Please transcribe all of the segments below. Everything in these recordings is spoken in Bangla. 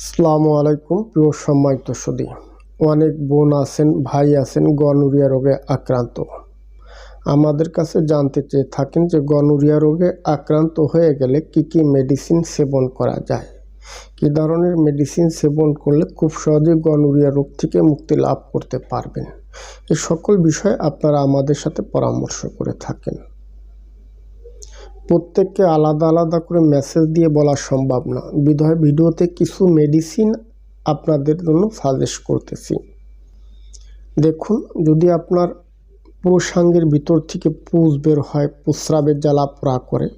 আসসালামু আলাইকুম, প্রিয় সম্মানিত সুদী অনেক বোন আছেন, ভাই আছেন গনুরিয়া রোগে আক্রান্ত। আমাদের কাছে জানতে চেয়ে থাকেন যে গনুরিয়া রোগে আক্রান্ত হয়ে গেলে কি কি মেডিসিন সেবন করা যায়। কি ধরনের মেডিসিন সেবন করলে খুব সহজে গনুরিয়া রোগ থেকে মুক্তি লাভ করতে পারবেন? এই সকল বিষয়ে আপনারা আমাদের সাথে পরামর্শ করে থাকেন। প্রত্যেককে আলাদা আলাদা করে মেসেজ দিয়ে বলা সম্ভব না। বিধয় ভিডিওতে কিছু মেডিসিন আপনাদের জন্য সাজেস্ট করতেছি। দেখুন, যদি আপনার পুরুষাঙ্গের ভিতর থেকে পুজ বের হয় প্রস্রাবের জ্বালা পোড়া করে,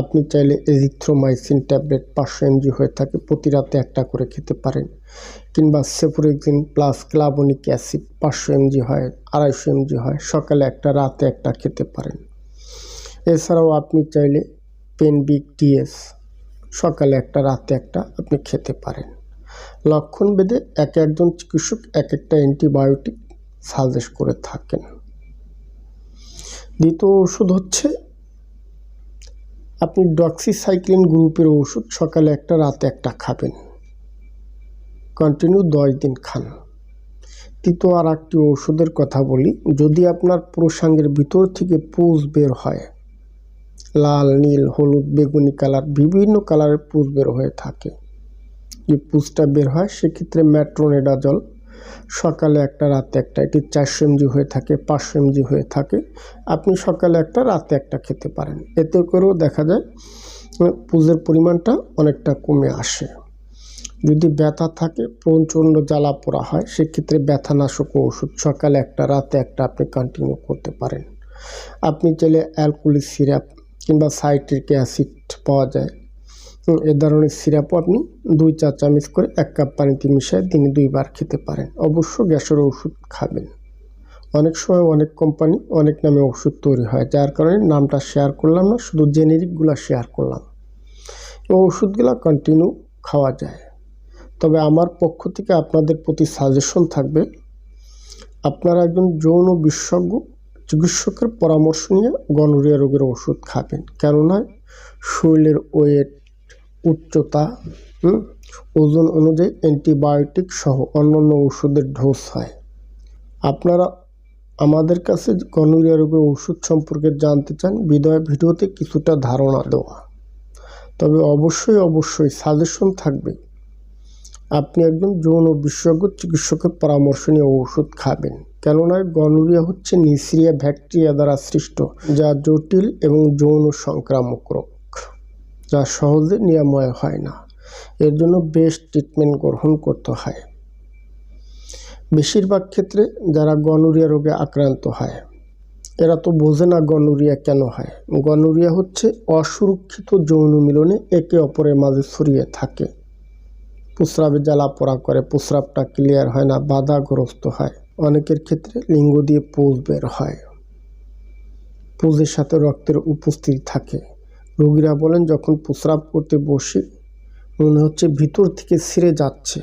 আপনি চাইলে এজিথ্রোমাইসিন ট্যাবলেট পাঁচশো এমজি হয়ে থাকে, প্রতি রাতে একটা করে খেতে পারেন। কিংবা সেফোরেক্সিন প্লাস ক্লাবনিক অ্যাসিড পাঁচশো এমজি হয়, আড়াইশো এমজি হয়, সকালে একটা, রাতে একটা খেতে পারেন। এছাড়াও আপনি চাইলে পেনবিক ডিএস সকালে একটা, রাতে একটা আপনি খেতে পারেন। লক্ষণ বেদে এক একজন চিকিৎসক এক একটা অ্যান্টিবায়োটিক সাজেস্ট করে থাকেন। দ্বিতীয় ওষুধ হচ্ছে আপনি ডক্সিসাইক্লিন গ্রুপের ওষুধ সকালে একটা, রাতে একটা খাবেন। কন্টিনিউ দশ দিন খান। তৃতীয় আর একটি ওষুধের কথা বলি, যদি আপনার প্রসাঙ্গের ভিতর থেকে পুজ বের হয় লাল, নীল, হলুদ, বেগুনি কালার বিভিন্ন কালারের পুষ বের হয়ে থাকে। যে পুষটা বের হয়, সেক্ষেত্রে ম্যাট্রোনেডাজল সকালে একটা, রাতে একটা। এটি চারশো এমজি হয়ে থাকে, পাঁচশো এমজি হয়ে থাকে। আপনি সকালে একটা, রাতে একটা খেতে পারেন। এতে করেও দেখা যায় পুজের পরিমাণটা অনেকটা কমে আসে। যদি ব্যথা থাকে, প্রচণ্ড জ্বালা পোড়া হয়, সেক্ষেত্রে ব্যথানাশক ওষুধ সকালে একটা, রাতে একটা আপনি কন্টিনিউ করতে পারেন। আপনি চাইলে অ্যালকোহলিক সিরাপ কিংবা সাইট্রিক অ্যাসিড পাওয়া যায়। এ ধরনের সিরাপও আপনি দুই চা চামচ করে এক কাপ পানিতে মিশিয়ে দিনে দুইবার খেতে পারেন। অবশ্য গ্যাসের ওষুধ খাবেন। অনেক সময় অনেক কোম্পানি অনেক নামে ওষুধ তৈরি হয়, যার কারণে নামটা শেয়ার করলাম না, শুধু জেনেরিকগুলো শেয়ার করলাম। এই ওষুধগুলো কন্টিনিউ খাওয়া যায়। তবে আমার পক্ষ থেকে আপনাদের প্রতি সাজেশন থাকবে, আপনারা একজন যৌন বিশেষজ্ঞ চিকিৎসকের পরামর্শ নিয়ে গনোরিয়া রোগের ওষুধ খাবেন। কেননা শরীরের ওয়েট, উচ্চতা ওজন অনুযায়ী অ্যান্টিবায়োটিক সহ অন্যান্য ওষুধের ডোজ হয়। আপনারা আমাদের কাছে গনোরিয়া রোগের ওষুধ সম্পর্কে জানতে চান, বিদয় ভিডিওতে কিছুটা ধারণা দেওয়া। তবে অবশ্যই অবশ্যই সাজেশন থাকবে আপনি একজন যৌন বিশেষজ্ঞ চিকিৎসকের পরামর্শ নিয়ে ওষুধ খাবেন। কেননা গনোরিয়া হচ্ছে নিসিরিয়া ব্যাকটেরিয়া দ্বারা সৃষ্ট, যা জটিল এবং যৌন সংক্রামক রোগ, যা সহজে নিরাময় হয় না। এর জন্য বেস্ট ট্রিটমেন্ট গ্রহণ করতে হয়। বেশিরভাগ ক্ষেত্রে যারা গনোরিয়া রোগে আক্রান্ত হয়, এরা তো বোঝে না গনোরিয়া কেন হয়। গনোরিয়া হচ্ছে অসুরক্ষিত যৌন মিলনে একে অপরের মাঝে ছড়িয়ে থাকে। প্রস্রাবে জ্বালা পোড়া করে, প্রস্রাবটা ক্লিয়ার হয় না, বাধাগ্রস্ত হয়। অনেকের ক্ষেত্রে লিঙ্গ দিয়ে পোজ বের হয়। পোজের সাথে রক্তের উপস্থিতি থাকে। রোগীরা বলেন, যখন প্রস্রাব করতে বসি, মনে হচ্ছে ভিতর থেকে ছিঁড়ে যাচ্ছে।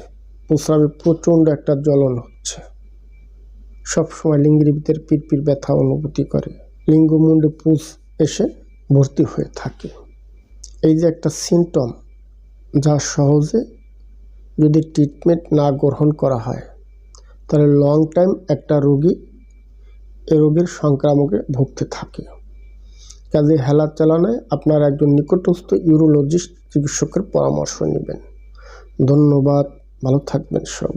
প্রস্রাবে প্রচণ্ড একটা জ্বলন হচ্ছে। সবসময় লিঙ্গের ভিতরে পিরপির ব্যথা অনুভূতি করে। লিঙ্গ মুন্ডে পুষ এসে ভর্তি হয়ে থাকে। এই যে একটা সিমটম যা সহজে যদি ট্রিটমেন্ট না গ্রহণ করা হয়, তাহলে লং টাইম একটা রোগী এ রোগের সংক্রামকে ভুগতে থাকে। কাজে হেলার চালানায় আপনার একজন নিকটস্থ ইউরোলজিস্ট চিকিৎসকের পরামর্শ নেবেন। ধন্যবাদ, ভালো থাকবেন সব।